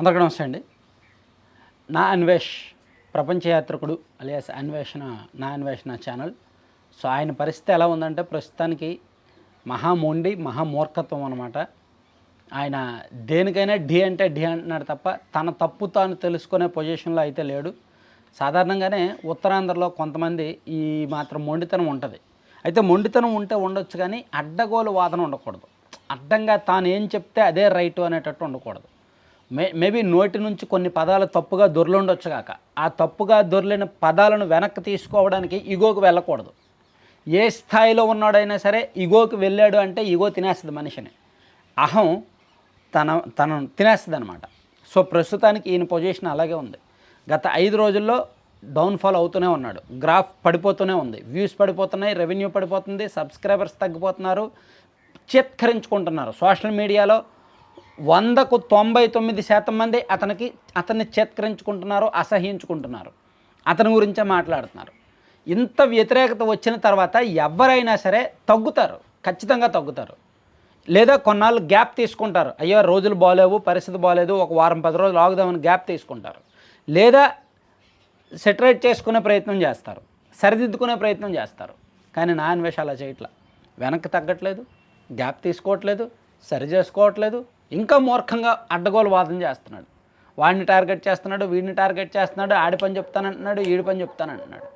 అందరికీ నమస్తే అండి. నా అన్వేష్ ప్రపంచ యాత్రికుడు అలియాస్ అన్వేషణ నా అన్వేషణ ఛానల్ సో ఆయన పరిస్థితి ఎలా ఉందంటే ప్రస్తుతానికి మహామొండి మహామూర్ఖత్వం అనమాట ఆయన దేనికైనా ఢీ అంటే ఢీ అంటున్నాడు తప్ప తన తప్పు తాను తెలుసుకునే పొజిషన్లో అయితే లేడు. సాధారణంగానే ఉత్తరాంధ్రలో కొంతమంది ఈ మాత్రం మొండితనం ఉంటుంది. అయితే మొండితనం ఉంటే ఉండొచ్చు కానీ అడ్డగోలు వాదన ఉండకూడదు. అడ్డంగా తాను ఏం చెప్తే అదే రైటు అనేటట్టు ఉండకూడదు. మే మేబీ నోటి నుంచి కొన్ని పదాలు తప్పుగా దొరలుండొచ్చు కాక. ఆ తప్పుగా దొర్లిన పదాలను వెనక్కి తీసుకోవడానికి ఇగోకి వెళ్ళకూడదు. ఏ స్థాయిలో ఉన్నాడైనా సరే ఇగోకి వెళ్ళాడు అంటే ఇగో తినేస్తుంది మనిషిని. అహం తన తనను తినేస్తుంది అనమాట సో ప్రస్తుతానికి ఈయన పొజిషన్ అలాగే ఉంది. గత ఐదు రోజుల్లో డౌన్ఫాల్ అవుతూనే ఉన్నాడు. గ్రాఫ్ పడిపోతూనే ఉంది. వ్యూస్ పడిపోతున్నాయి రెవెన్యూ పడిపోతుంది సబ్స్క్రైబర్స్ తగ్గిపోతున్నారు చిత్కరించుకుంటున్నారు. సోషల్ మీడియాలో వందకు తొంభై తొమ్మిది శాతం మంది అతనికి అతన్ని చేత్కరించుకుంటున్నారు అసహించుకుంటున్నారు అతని గురించే మాట్లాడుతున్నారు. ఇంత వ్యతిరేకత వచ్చిన తర్వాత ఎవరైనా సరే తగ్గుతారు ఖచ్చితంగా తగ్గుతారు. లేదా కొన్నాళ్ళు గ్యాప్ తీసుకుంటారు. అయ్యో రోజులు బాగాలేవు పరిస్థితి బాగాలేదు ఒక వారం పది రోజులు ఆగుదామని గ్యాప్ తీసుకుంటారు. లేదా సెటరేట్ చేసుకునే ప్రయత్నం చేస్తారు సరిదిద్దుకునే ప్రయత్నం చేస్తారు. కానీ నా అన్వేష అలా చేయట్లా. వెనక్కి తగ్గట్లేదు గ్యాప్ తీసుకోవట్లేదు సరి చేసుకోవట్లేదు ఇంకా మూర్ఖంగా అడ్డగోలు వాదన చేస్తున్నాడు. వాడిని టార్గెట్ చేస్తున్నాడు వీడిని టార్గెట్ చేస్తున్నాడు ఆడి పని చెప్తానంటున్నాడు ఈడి పని చెప్తానంటున్నాడు.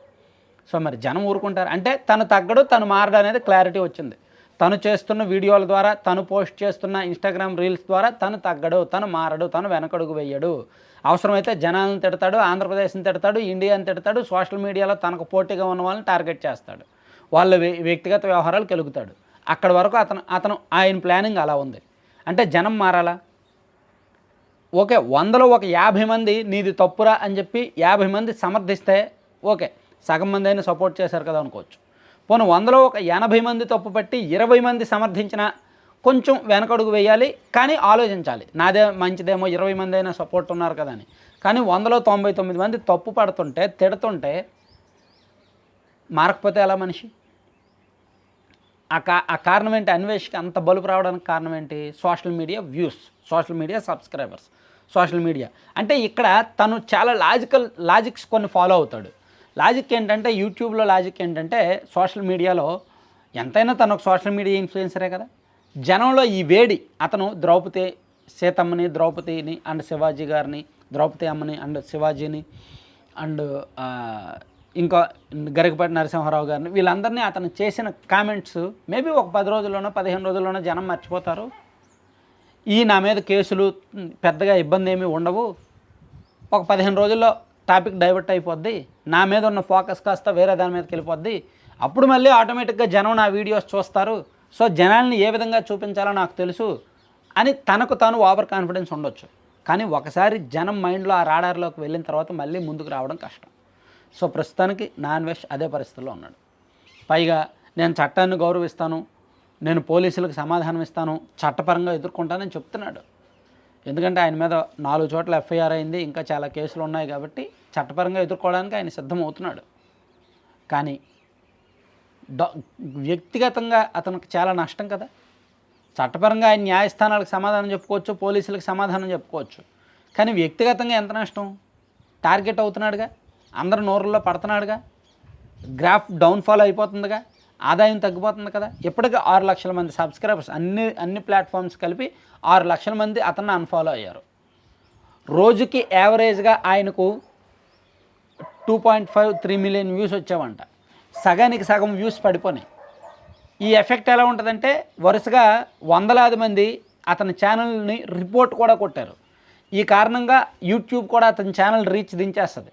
సో మరి జనం ఊరుకుంటారు. అంటే తను తగ్గడు తను మారడు అనేది క్లారిటీ వచ్చింది. తను చేస్తున్న వీడియోల ద్వారా తను పోస్ట్ చేస్తున్న ఇన్స్టాగ్రామ్ రీల్స్ ద్వారా తను తగ్గడు తను మారడు తను వెనకడుగు వేయడు. అవసరమైతే జనాలను తిడతాడు ఆంధ్రప్రదేశ్ని తిడతాడు ఇండియాని తిడతాడు సోషల్ మీడియాలో తనకు పోటీగా ఉన్న వాళ్ళని టార్గెట్ చేస్తాడు. వాళ్ళ వ్యక్తిగత వ్యవహారాలు కెలుగుతాడు. అక్కడి వరకు అతను అతను ఆయన ప్లానింగ్ అలా ఉంది. అంటే జనం మారాలా? ఓకే వందలో ఒక యాభై మంది నీది తప్పురా అని చెప్పి యాభై మంది సమర్థిస్తే ఓకే సగం మంది అయినా సపోర్ట్ చేశారు కదా అనుకోవచ్చు. పోను వందలో ఒక ఎనభై మంది తప్పు పట్టి ఇరవై మంది సమర్థించిన కొంచెం వెనకడుగు వేయాలి కానీ ఆలోచించాలి. నాదే మంచిదేమో ఇరవై మంది అయినా సపోర్ట్ ఉన్నారు కదా అని. కానీ వందలో తొంభై తొమ్మిది మంది తప్పు పడుతుంటే తిడుతుంటే మారకపోతే ఎలా మనిషి? ఆ కా ఆ కారణం ఏంటి అన్వేషకి అంత బలుపు రావడానికి కారణం ఏంటి social media views social media subscribers social media. అంటే ఇక్కడ తను చాలా లాజికల్ లాజిక్స్ కొన్ని ఫాలో అవుతాడు. లాజిక్ ఏంటంటే యూట్యూబ్లో లాజిక్ ఏంటంటే సోషల్ మీడియాలో ఎంతైనా తను ఒక సోషల్ మీడియా ఇన్ఫ్లుయెన్సరే కదా. జనంలో ఈ వేడి అతను ద్రౌపది సీతమ్మని ద్రౌపదిని అండ్ శివాజీ గారిని ద్రౌపది అమ్మని అండ్ శివాజీని అండ్ ఇంకా గరికపాటి నరసింహారావు గారిని. వీళ్ళందరినీ అతను చేసిన కామెంట్స్ మేబీ ఒక పది రోజుల్లోనో పదిహేను రోజుల్లోనో జనం మర్చిపోతారు. ఈ నా మీద కేసులు పెద్దగా ఇబ్బంది ఏమీ ఉండవు. ఒక పదిహేను రోజుల్లో టాపిక్ డైవర్ట్ అయిపోద్ది. నా మీద ఉన్న ఫోకస్ కాస్త వేరే దాని మీదకి వెళ్ళిపోద్ది. అప్పుడు మళ్ళీ ఆటోమేటిక్గా జనం నా వీడియోస్ చూస్తారు. సో జనాల్ని ఏ విధంగా చూపించాలో నాకు తెలుసు అని తనకు తాను ఓవర్ కాన్ఫిడెన్స్ ఉండొచ్చు. కానీ ఒకసారి జనం మైండ్లో ఆ రాడార్లోకి వెళ్ళిన తర్వాత మళ్ళీ ముందుకు రావడం కష్టం. సో ప్రస్తుతానికి నాన్ వెజ్ అదే పరిస్థితిలో ఉన్నాడు. పైగా నేను చట్టాన్ని గౌరవిస్తాను నేను పోలీసులకు సమాధానం ఇస్తాను చట్టపరంగా ఎదుర్కొంటానని చెప్తున్నాడు. ఎందుకంటే ఆయన మీద నాలుగు చోట్ల ఎఫ్ఐఆర్ అయింది ఇంకా చాలా కేసులు ఉన్నాయి కాబట్టి చట్టపరంగా ఎదుర్కోవడానికి ఆయన సిద్ధమవుతున్నాడు. కానీ డా వ్యక్తిగతంగా అతనికి చాలా నష్టం కదా. చట్టపరంగా ఆయన న్యాయస్థానాలకు సమాధానం చెప్పుకోవచ్చు పోలీసులకు సమాధానం చెప్పుకోవచ్చు. కానీ వ్యక్తిగతంగా ఎంత నష్టం? టార్గెట్ అవుతున్నాడుగా. అందరు నోరుల్లో పడుతున్నాడుగా. Graph downfall అయిపోతుందిగా. ఆదాయం తగ్గిపోతుంది కదా. ఇప్పటికీ ఆరు లక్షల మంది సబ్స్క్రైబర్స్ అన్ని అన్ని ప్లాట్ఫామ్స్ కలిపి ఆరు లక్షల మంది అతన్ని అన్ఫాలో అయ్యారు. రోజుకి యావరేజ్గా ఆయనకు two point five three million views వచ్చావంట. సగానికి సగం వ్యూస్ పడిపోయినాయి. ఈ ఎఫెక్ట్ ఎలా ఉంటుందంటే వరుసగా వందలాది మంది అతని ఛానల్ని రిపోర్ట్ కూడా కొట్టారు. ఈ కారణంగా యూట్యూబ్ కూడా అతని ఛానల్ రీచ్ దించేస్తుంది.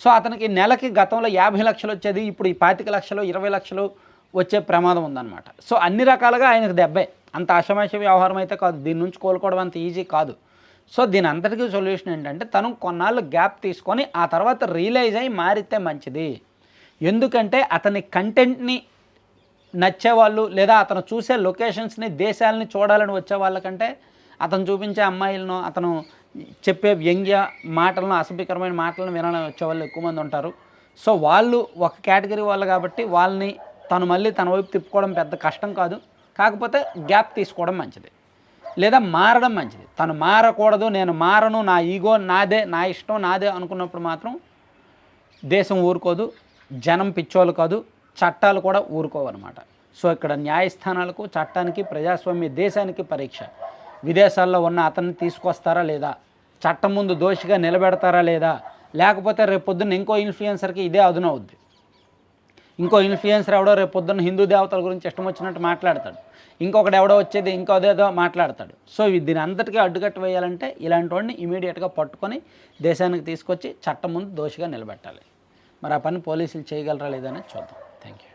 సో అతనికి నెలకి గతంలో యాభై లక్షలు వచ్చేది ఇప్పుడు ఈ పాతిక లక్షలు ఇరవై లక్షలు వచ్చే ప్రమాదం ఉందన్నమాట. సో అన్ని రకాలుగా ఆయనకు దెబ్బే. అంత అసమాష వ్యవహారం అయితే కాదు. దీని నుంచి కోలుకోవడం అంత ఈజీ కాదు. సో దీని అంతటికీ సొల్యూషన్ ఏంటంటే తను కొన్నాళ్ళు గ్యాప్ తీసుకొని ఆ తర్వాత రియలైజ్ అయ్యి మారితే మంచిది. ఎందుకంటే అతని కంటెంట్ని నచ్చేవాళ్ళు లేదా అతను చూసే లొకేషన్స్ని దేశాలని చూడాలని వచ్చే వాళ్ళకంటే అతను చూపించే అమ్మాయిలను అతను చెప్పే వ్యంగ్య మాటలను అసభ్యకరమైన మాటలను వినాలని వచ్చే వాళ్ళు ఎక్కువ మంది ఉంటారు. సో వాళ్ళు ఒక కేటగిరీ వాళ్ళు కాబట్టి వాళ్ళని తను మళ్ళీ తన వైపు తిప్పుకోవడం పెద్ద కష్టం కాదు. కాకపోతే గ్యాప్ తీసుకోవడం మంచిది. లేదా మారడం మంచిది. తను మారకూడదు నేను మారను నా ఈగో నాదే నా ఇష్టం నాదే అనుకున్నప్పుడు మాత్రం దేశం ఊరుకోదు జనం పిచ్చోళ్ళు కాదు చట్టాలు కూడా ఊరుకోవన్నమాట. సో ఇక్కడ న్యాయస్థానాలకు చట్టానికి ప్రజాస్వామ్య దేశానికి పరీక్ష. విదేశాల్లో ఉన్న అతన్ని తీసుకొస్తారా లేదా? చట్టం ముందు దోషిగా నిలబెడతారా లేదా? లేకపోతే రేపు పొద్దున్న ఇంకో ఇన్ఫ్లుయెన్సర్కి ఇదే అదునవుద్ది. ఇంకో ఇన్ఫ్లుయెన్సర్ ఎవడో రేపు హిందూ దేవతల గురించి ఇష్టం వచ్చినట్టు మాట్లాడతాడు. ఇంకొకటి ఎవడో వచ్చేది ఇంకోదేదో మాట్లాడతాడు. సో ఇది దీని అంతటికీ అడ్డుకట్ట వేయాలంటే ఇలాంటి వాడిని ఇమీడియట్గా పట్టుకొని దేశానికి తీసుకొచ్చి చట్టం ముందు దోషిగా నిలబెట్టాలి. మరి ఆ పని పోలీసులు చేయగలరా లేదనే చూద్దాం. Thank you